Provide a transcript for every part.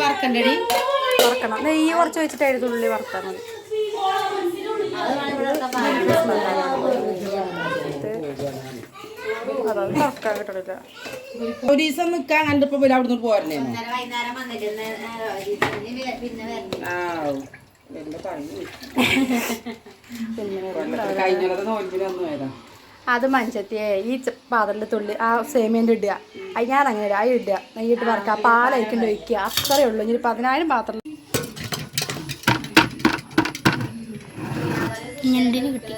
വറക്കണ്ടടി വറക്കണം നെയ്യ് കുറച്ച് വെച്ചിട്ടായിരുന്നു ഉള്ളി വറുത്താൽ മതി. വറക്കാൻ കിട്ടണില്ല ഒരു ദിവസം നിക്കാൻ കണ്ടപ്പോ പിന്നെ അവിടുന്ന് പോരണേ അത് മഞ്ചത്തിയെ ഈ പാത്രത്തിൽ തുള്ളി ആ സേമിയന്റെ ഇടുക. അത് ഞാൻ അങ്ങനെ ഇടുക അത് ഇടുക. നെയ്യിട്ട് വറക്കുക പാലായിരിക്കും ഒഴിക്കുക. അത്രയേ ഉള്ളൂ. ഇനി പതിനായിരം പാത്രം. ഞണ്ടിന് കിട്ടി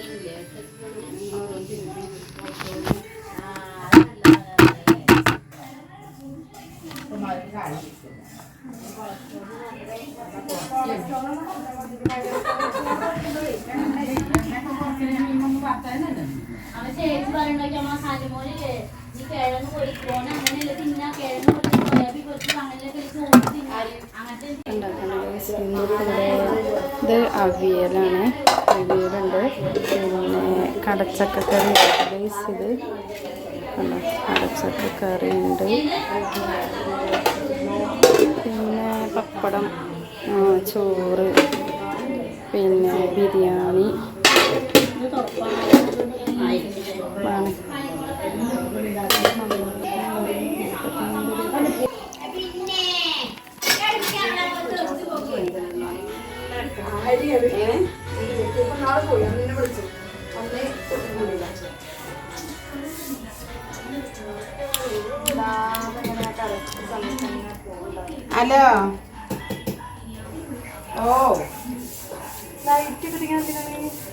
തിന്നാ കിഴങ്ങ് സോയാബി ചോറ് തിന്നാൽ അങ്ങനത്തെ ഇത് അവിയലാണ്. അവിയലുണ്ട്. പിന്നെ കടച്ചക്കറി ബേസ് ഇത് കടച്ചക്ക കറി ഉണ്ട്. പിന്നെ പപ്പടം ചോറ് പിന്നെ ബിരിയാണി. ഓ.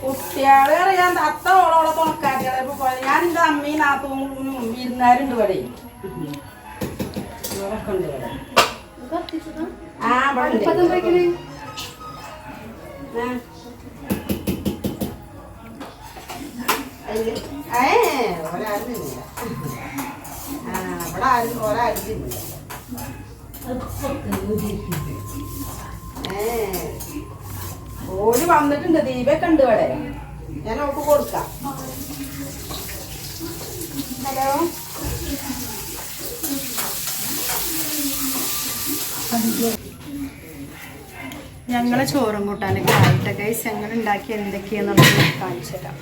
കുട്ടികളെ അറിയാൻ അത്ത ഓളോളെ തുണക്കാരികളെ പോലെ ഞാൻ എന്റെ അമ്മയും നാത്തൂനും വിരുന്നാരുണ്ട് ഇവിടെ. ഉണ്ട് ആ ഇവിടെ. ഏ ഒരാരും തിന്നില്ല ആ ഇവിടെ ആരും ഒരാരും തിന്നില്ല ഏ. ഓൽ വന്നിട്ടുണ്ട് ദീപൊക്കെ ഉണ്ട് ഇവിടെ. ഞാൻ ഓക്ക് കൊടുക്കാം. ഹലോ? ഞങ്ങളെ ചോറും കൂട്ടാനൊക്കെ ആയിട്ട് ഗൈസ് ഞങ്ങൾ ഉണ്ടാക്കി എന്തൊക്കെയാണെന്നുള്ളത് കാണിച്ചു തരാം.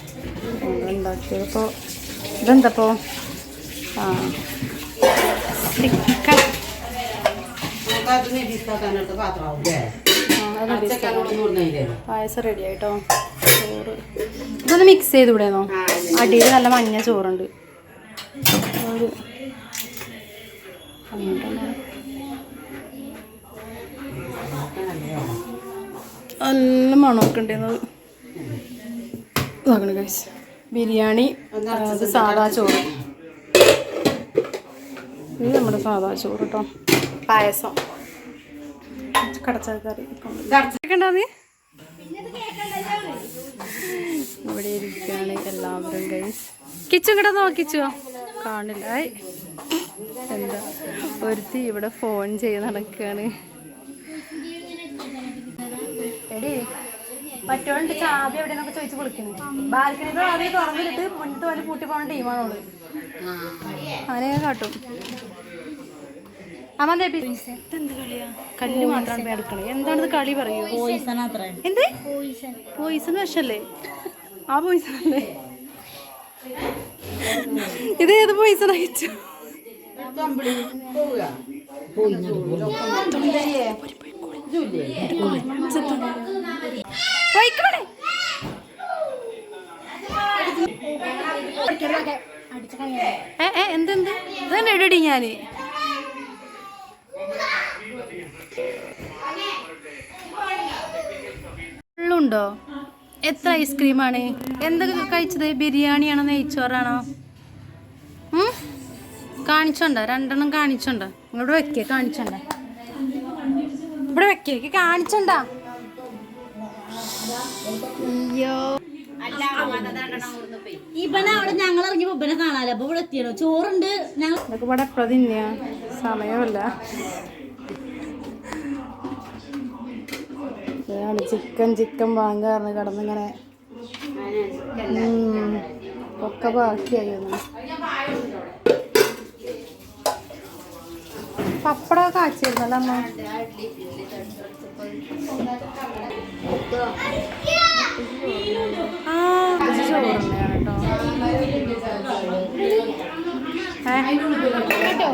ഇതെന്തപ്പോ ആ ചിക്കൻ പായസം റെഡി ആയിട്ടോ? ചോറ്. ഇതൊന്ന് മിക്സ് ചെയ്ത് വിടേന്നോ അടിയിൽ നല്ല മഞ്ഞ ചോറുണ്ട്. നല്ല മണമൊക്കെ ഉണ്ടായിരുന്നത് ഇതാക്കണ കഴിച്ച് ബിരിയാണി അത് സാധാ ചോറ്. ഇത് നമ്മുടെ സാധാ ചോറ് കേട്ടോ പായസം. കടച്ചക്കറി ഉണ്ടാ. ഇവിടെ ഇരിക്കുകയാണ് എല്ലാവരും ഗൈസ് കിച്ചു ഇങ്ങടെ നോക്കിച്ചോ കാണില്ല. എന്താ? ഒരുത്തി ഇവിടെ ഫോൺ ചെയ്ത് നടക്കുകയാണ്. എടി മറ്റോളുണ്ട് ചാബി എവിടെയെന്നൊക്കെ ചോദിച്ച് വിളിക്കുന്നു. ബാൽക്കണിയുടെ ആദ്യം തുറന്നിട്ട് മുന്നത്ത് വല്ല പൂട്ടി പോകുന്ന ടീമാണോൾ അങ്ങനെയൊക്കെ കാട്ടും. അമ്മ എന്ത് കളിയാ? കല്ല് മാത്രമാണ് എടുക്കണേ എന്താണിത് കളി പറയൂ? എന്ത്? പോയിസൺ വിഷല്ലേ ആ പോയിസൺ അല്ലേ ഇത് ഏത് പോയിസൺ അയച്ചു പോയിക്കോടെ ഏ എന്തെന്ത്? ഇതന്നെ ഇടടി ഞാൻ. ഉണ്ടോ? എത്ര ഐസ്ക്രീമാണ്? എന്തൊക്കെ കഴിച്ചത്? ബിരിയാണിയാണോ നെയ്ച്ചോറാണോ? കാണിച്ചോണ്ട? രണ്ടെണ്ണം കാണിച്ചോണ്ട? ഇങ്ങോട്ട് വെക്കേ കാണിച്ചോണ്ട? ഇവിടെ വെക്കേ കാണിച്ചോണ്ട? അയ്യോ. ഇവനെ അവിടെ കാണാലോ? അപ്പൊ ഇവിടെ എത്തിയാണോ ചോറുണ്ട് ഞങ്ങൾ ഇവിടെ എപ്പോഴും സമയമല്ല. ഇതാണ് ചിക്കൻ ചിക്കൻ വാങ്ങാറുണ്ട് കിടന്നിങ്ങനെ. ഒക്കെ ബാക്കിയായി ഒന്ന്. പപ്പടം കാച്ചിരുന്നല്ലോ അമ്മ? ആ കേട്ടോ.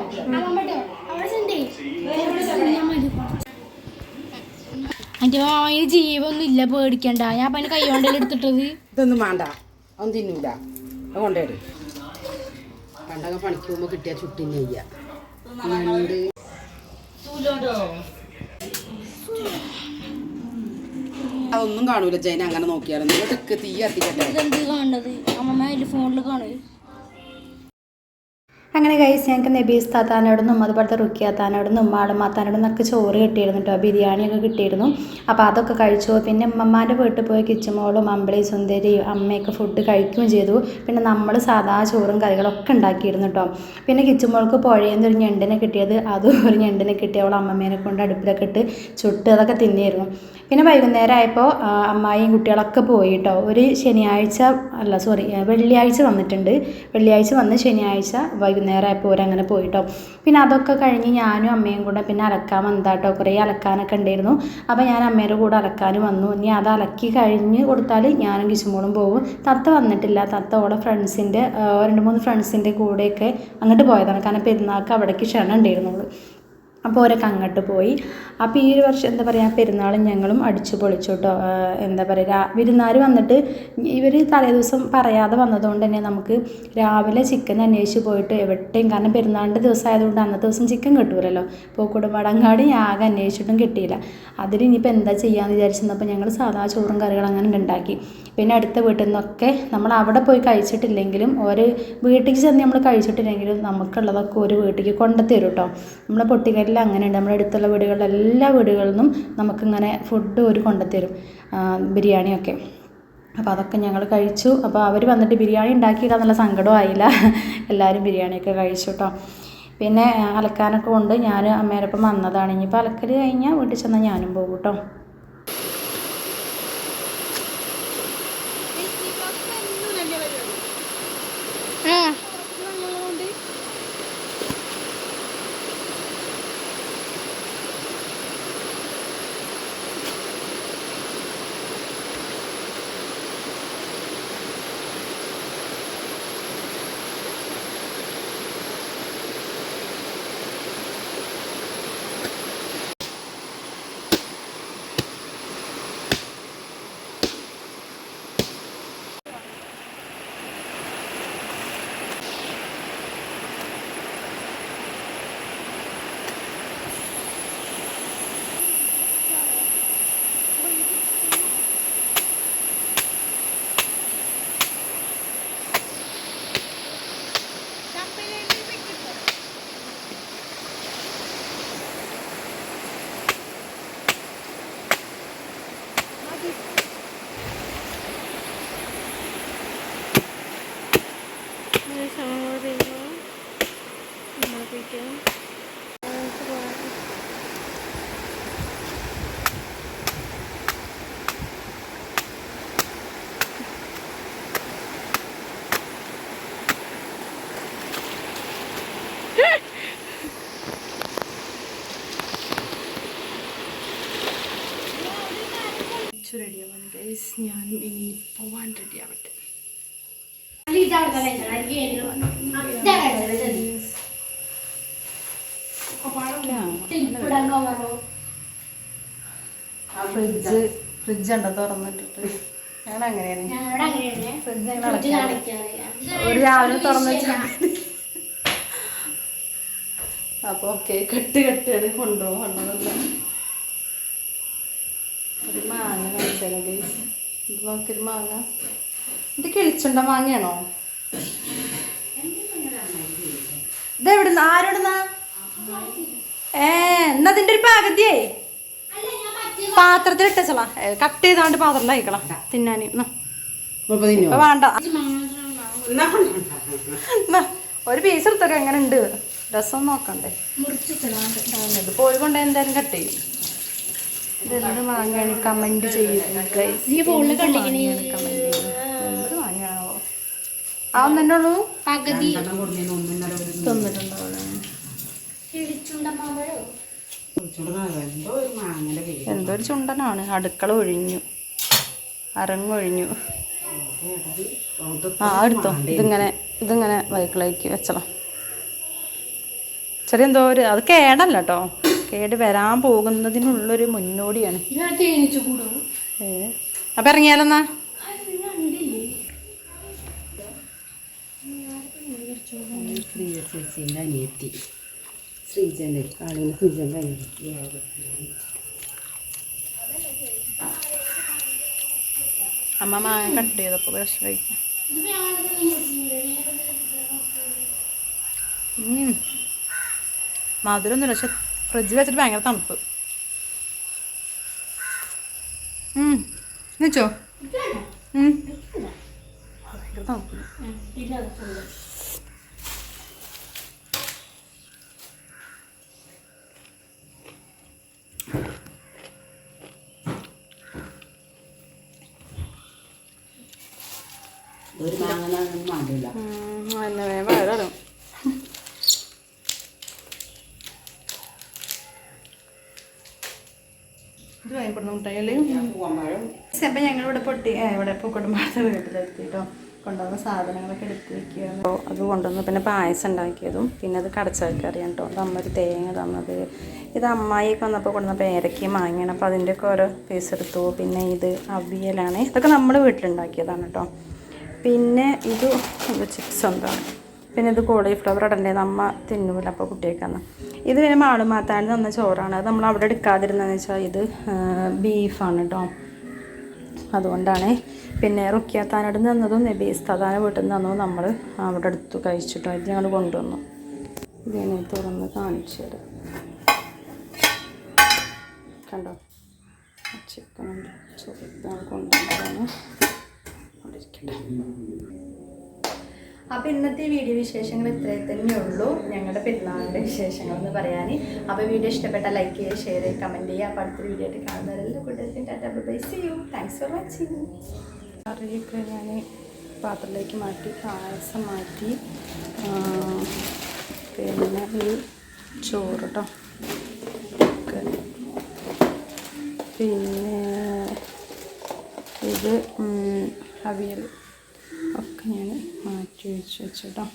അതിന് ജീവൊന്നും ഇല്ല പേടിക്കണ്ട. ഞാൻ അപ്പൊ കൈ കൊണ്ടല്ലേ എടുത്തിട്ടത്? ഇതൊന്നും വേണ്ട. അവൻ തിന്നൂല. അത് കൊണ്ടേട് പണ്ടൊക്കെ പണിക്ക് പോകുമ്പോ കിട്ടിയ അതൊന്നും കാണൂല ജൈന അങ്ങനെ നോക്കിയാലും. തീ കത്തിക്കട്ടെ. ഇതെന്ത് കാണുന്നത്? അമ്മമ്മ അതിന്റെ ഫോണിൽ കാണുന്നത് അങ്ങനെ കഴിച്ച് ഞങ്ങൾക്ക് നബീസ് താത്താനോടൊന്നും അതുപോലത്തെ റുക്കിയ താത്താനോടൊന്നും ഉമ്മാടും മാത്താനോടൊന്നും ഒക്കെ ചോറ് കിട്ടിയിരുന്നു കേട്ടോ ബിരിയാണിയൊക്കെ കിട്ടിയിരുന്നു. അപ്പോൾ അതൊക്കെ കഴിച്ചു. പിന്നെ ഉമ്മമാന്റെ വീട്ടിൽ പോയി കിച്ചുമോളും അമ്പിളി സുന്ദരി അമ്മയൊക്കെ ഫുഡ് കഴിക്കുകയും ചെയ്തു. പിന്നെ നമ്മൾ സാധാ ചോറും കറികളൊക്കെ ഉണ്ടാക്കിയിരുന്നു കേട്ടോ പിന്നെ കിച്ചുമോൾക്ക് പുഴയിൽ നിന്ന് ഒരു ഞണ്ടിനെ കിട്ടിയത് അതും ഒരു ഞണ്ടിനെ കിട്ടി. അവൾ അമ്മമ്മേനെ കൊണ്ട് അടുപ്പിലൊക്കെ ഇട്ട് ചുട്ട് അതൊക്കെ തിന്നിയിരുന്നു പിന്നെ വൈകുന്നേരം ആയപ്പോൾ അമ്മായിയും കുട്ടികളൊക്കെ പോയി കേട്ടോ ഒരു ശനിയാഴ്ച അല്ല സോറി വെള്ളിയാഴ്ച വന്നിട്ടുണ്ട്. വെള്ളിയാഴ്ച വന്ന് ശനിയാഴ്ച വൈകുന്നേരം ആയപ്പോൾ ഇവരങ്ങനെ പോയിട്ടോ. പിന്നെ അതൊക്കെ കഴിഞ്ഞ് ഞാനും അമ്മയും കൂടെ പിന്നെ അലക്കാൻ വന്നതാട്ടോ. കുറേ അലക്കാനൊക്കെ ഉണ്ടായിരുന്നു. അപ്പോൾ ഞാൻ അമ്മയുടെ കൂടെ അലക്കാനും വന്നു. ഇനി അത് അലക്കി കഴിഞ്ഞ് കൊടുത്താൽ ഞാനും കിശുമോളും പോകും തത്ത വന്നിട്ടില്ല. തത്ത ഓളെ ഫ്രണ്ട്സിന്റെ രണ്ട് മൂന്ന് ഫ്രണ്ട്സിന്റെ കൂടെയൊക്കെ അങ്ങോട്ട് പോയതാണ്. കാരണം പെരുന്നാൾക്ക് അവിടേക്ക് ക്ഷണം ഉണ്ടായിരുന്നുള്ളൂ. അപ്പോൾ ഓരൊക്കെ അങ്ങോട്ട് പോയി. അപ്പോൾ ഈ ഒരു വർഷം എന്താ പറയുക പെരുന്നാളും ഞങ്ങളും അടിച്ചു പൊളിച്ചു കേട്ടോ എന്താ പറയുക വിരുന്നാർ വന്നിട്ട് ഇവർ തലേദിവസം പറയാതെ വന്നതുകൊണ്ട് തന്നെ നമുക്ക് രാവിലെ ചിക്കൻ അന്വേഷിച്ച് പോയിട്ട് എവിടെയും കാരണം പെരുന്നാളിന്റെ ദിവസം ആയതുകൊണ്ട് അന്നത്തെ ദിവസം ചിക്കൻ കിട്ടൂലല്ലോ. ഇപ്പോൾ കുടുംബടങ്ങാടി ആകെ അന്വേഷിച്ചിട്ടും കിട്ടിയില്ല. അതിൽ ഇനിയിപ്പോൾ എന്താ ചെയ്യാമെന്ന് വിചാരിച്ചിരുന്നപ്പോൾ ഞങ്ങൾ സാധാ ചോറും കറികളും അങ്ങനെ ഉണ്ടാക്കി. പിന്നെ അടുത്ത വീട്ടിൽ നിന്നൊക്കെ നമ്മൾ അവിടെ പോയി കഴിച്ചിട്ടില്ലെങ്കിലും ഒരു വീട്ടിൽ ചെന്ന് നമ്മൾ കഴിച്ചിട്ടില്ലെങ്കിലും നമുക്കുള്ളതൊക്കെ ഒരു വീട്ടിലേക്ക് കൊണ്ടുത്തരും കേട്ടോ നമ്മളെ പൊട്ടിക്കലിൽ അങ്ങനെയുണ്ട്. നമ്മുടെ അടുത്തുള്ള വീടുകളിലെ എല്ലാ വീടുകളിൽ നിന്നും നമുക്കിങ്ങനെ ഫുഡ് ഒരു കൊണ്ടുത്തരും ബിരിയാണിയൊക്കെ. അപ്പോൾ അതൊക്കെ ഞങ്ങൾ കഴിച്ചു. അപ്പോൾ അവർ വന്നിട്ട് ബിരിയാണി ഉണ്ടാക്കിയില്ല എന്നുള്ള സങ്കടവും ആയില്ല. എല്ലാവരും ബിരിയാണിയൊക്കെ കഴിച്ചു കേട്ടോ പിന്നെ അലക്കാനൊക്കെ കൊണ്ട് ഞാൻ അമ്മേരൊപ്പം വന്നതാണ്. ഇനിയിപ്പോൾ അലക്കൽ കഴിഞ്ഞാൽ വീട്ടിൽ ചെന്നാൽ ഞാനും പോകും കേട്ടോ റെഡിയാവാൻ ഗൈസ് ഞാനും ഇനി പോവാൻ റെഡിയാവട്ടെ ഫ്രിഡ്ജ് ഫ്രിഡ്ജ് ഉണ്ടോ തുറന്നിട്ടിട്ട് ഞാൻ അങ്ങനെയാണ് അങ്ങനെ ഒരു രാവിലെ തുറന്നു വെച്ചാൽ അപ്പോൾ ഓക്കെ കെട്ട് കെട്ടാണ് കൊണ്ടുപോകും കൊണ്ടുപോകുന്ന ഒരു മാങ്ങ കഴിച്ചാലോ ഗൈസ് ഇത് നോക്കിയൊരു മാങ്ങ. ഇത് കിളിച്ചുണ്ട മാങ്ങയാണോ? ഇത് എവിടുന്ന ആരോടുന്നാ? ഏ എന്നാ അതിന്റെ ഒരു പകുതിയേ? പാത്രത്തിൽ ഇട്ടച്ചളാ കട്ട് ചെയ്താണ്ട് പാത്രത്തിൽ അയക്കളാ തിന്നാന് എന്നാ. ഇപ്പൊ തിന്നോ ഇപ്പൊ വേണ്ട. ഒരു പീസ് എടുത്തൊക്കെ എങ്ങനെ ഉണ്ട്? രസം നോക്കണ്ടേ. ആ, ഇത് പോയി കൊണ്ട് എന്തായാലും കട്ട് ചെയ്യും. ഇതെന്ത് വാങ്ങിയാണ് കമന്റ് ചെയ്യുക ഈ ഫോണിൽ കണ്ടിക്കണേ എന്ത് വാങ്ങാണോ ആ ഒന്നെ ഉള്ളൂ പകുതി രണ്ടെണ്ണം കൊടുന്നേന് ഒന്നും ഇന്നലെ കിഴിച്ചുണ്ടമാമ്പഴോ കുറച്ചുകൂടെ എന്തോ ഒരു ചുണ്ടനാണ്. അടുക്കള ഒഴിഞ്ഞു. അരങ്ങൊഴിഞ്ഞു. ആ എടുത്തോ. ഇതിങ്ങനെ ഇതിങ്ങനെ വൈക്കിളേക്ക് വെച്ചോ ചെറിയ എന്തോ ഒരു അത് കേടല്ല കേട്ടോ കേട് വരാൻ പോകുന്നതിനുള്ളൊരു മുന്നോടിയാണ്. ഏ. അപ്പം ഇറങ്ങിയാലെന്നാ? ചേച്ചീന്റെ അനിയത്തി ശ്രീജന്റെ കാളിന് ശ്രീജന്റെ അനിയത്തി അമ്മ കട്ട് ചെയ്തപ്പോൾ വിഷം കഴിക്കാം. മധുരമൊന്നുമില്ല പക്ഷെ ഫ്രിഡ്ജിൽ വെച്ചിട്ട് ഭയങ്കര തണുപ്പ്. വെച്ചോ. ഭയങ്കര തണുപ്പ് ഒരു മാങ്ങ മാണ്ടില്ല എന്നെ വയറിടും ഇത് വാങ്ങിക്കൊടുന്ന മുട്ടായി പൂവമ്പഴം അപ്പം ഞങ്ങളിവിടെ പൊട്ടി ഇവിടെ പൂക്കോട്ടുംപാടത്തെ വീട്ടിലെത്തിട്ടോ. കൊണ്ടുവന്ന സാധനങ്ങളൊക്കെ എടുത്ത് വെക്കുകയാണ്. അപ്പോൾ അത് കൊണ്ടുവന്ന് പിന്നെ പായസം ഉണ്ടാക്കിയതും പിന്നെ അത് കടച്ചക്കറിയാണ് കേട്ടോ. അത് അമ്മ ഒരു തേങ്ങ തന്നത്. ഇത് അമ്മായിയൊക്കെ വന്നപ്പോൾ കൊണ്ടുവന്ന പേരയ്ക്ക് മാങ്ങിയാണ്. അപ്പോൾ അതിന്റെയൊക്കെ ഓരോ പീസ് എടുത്തു. പിന്നെ ഇത് അവിയലാണ്. ഇതൊക്കെ നമ്മൾ വീട്ടിലുണ്ടാക്കിയതാണ് കേട്ടോ. പിന്നെ ഇത് ചിപ്സ് എന്താണ്? പിന്നെ ഇത് കോളിഫ്ലവർ ഇടണ്ടേ നമ്മ തിന്നൂല അപ്പോൾ കുട്ടിയേക്കാന്ന്. ഇത് പിന്നെ മാളുമാത്താണ്ട് തന്ന ചോറാണ്. അത് നമ്മൾ അവിടെ എടുക്കാതിരുന്നതെന്ന് വെച്ചാൽ ഇത് ബീഫാണ് കേട്ടോ അതുകൊണ്ടാണ് പിന്നെ റുക്കിയാത്താനോട് നിന്നതും നബീസ് താതാന വീട്ടിൽ നിന്ന് തന്നതും നമ്മൾ അവിടെ എടുത്തു കഴിച്ചിട്ടോ. ഇത് ഞങ്ങൾ കൊണ്ടുവന്നു. ഇതിനെ തുറന്ന് കാണിച്ചു തരാം. കണ്ടോ? ചിക്കൻ ചോറ് കൊണ്ടുവന്നതാണ് അവിടെ ഇരിക്കട്ടെ അപ്പോൾ ഇന്നത്തെ വീഡിയോ വിശേഷങ്ങൾ ഇത്രയും തന്നെ ഉള്ളൂ. ഞങ്ങളുടെ പെരുന്നാളിന്റെ വിശേഷങ്ങൾ എന്ന് പറയാൻ അപ്പോൾ വീഡിയോ ഇഷ്ടപ്പെട്ട ലൈക്ക് ചെയ്യുക ഷെയർ ചെയ്യുക കമന്റ് ചെയ്യുക. അപ്പോൾ അടുത്തൊരു വീഡിയോ ആയിട്ട് കാണുന്നവരെല്ലാം കൂട്ടത്തിൽ tata bye see you thanks for watching കറിയൊക്കെ ഞാൻ പാത്രത്തിലേക്ക് മാറ്റി പായസം മാറ്റി. പിന്നെ ഈ ചോറ് കേട്ടോ പിന്നെ ഇത് അവിയൽ ഒക്കെ ഞാൻ മാറ്റി വെച്ച് വെച്ചിട്ടോ.